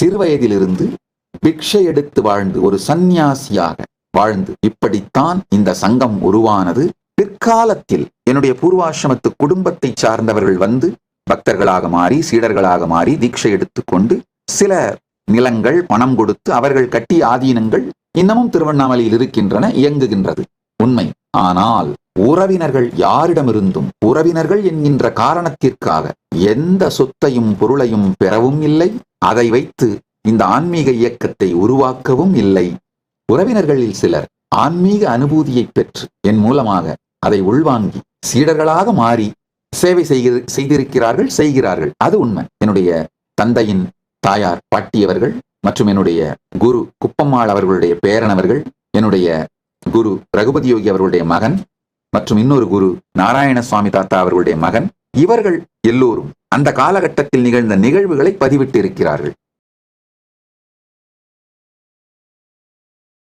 சிறுவயதிலிருந்து பிக்ஷை எடுத்து வாழ்ந்து ஒரு சந்நியாசியாக வாழ்ந்து இப்படித்தான் இந்த சங்கம் உருவானது. பிற்காலத்தில் என்னுடைய பூர்வாசிரமத்து குடும்பத்தை சார்ந்தவர்கள் வந்து பக்தர்களாக மாறி சீடர்களாக மாறி தீட்சை எடுத்துக்கொண்டு சில நிலங்கள் பணம் கொடுத்து அவர்கள் கட்டிய ஆதீனங்கள் இன்னமும் திருவண்ணாமலையில் இருக்கின்றன இயங்குகின்றது. உண்மை. ஆனால் உறவினர்கள் யாரிடமிருந்தும் உறவினர்கள் என்கின்ற காரணத்திற்காக எந்த சொத்தையும் பொருளையும் பெறவும் இல்லை. அதை வைத்து இந்த ஆன்மீக இயக்கத்தை உருவாக்கவும் இல்லை. உறவினர்களில் சிலர் ஆன்மீக அனுபூதியை பெற்று என் மூலமாக அதை உள்வாங்கி சீடர்களாக மாறி சேவை செய்கிற- செய்திருக்கிறார்கள் செய்கிறார்கள். அது உண்மை. என்னுடைய தந்தையின் தாயார் பாட்டியவர்கள் மற்றும் என்னுடைய குரு குப்பம்மாள் அவர்களுடைய பேரனவர்கள் என்னுடைய குரு ரகுபதி யோகி அவர்களுடைய மகன் மற்றும் இன்னொரு குரு நாராயண சுவாமி தாத்தா அவர்களுடைய மகன் இவர்கள் எல்லோரும் அந்த காலகட்டத்தில் நிகழ்ந்த நிகழ்வுகளை பதிவிட்டு இருக்கிறார்கள்.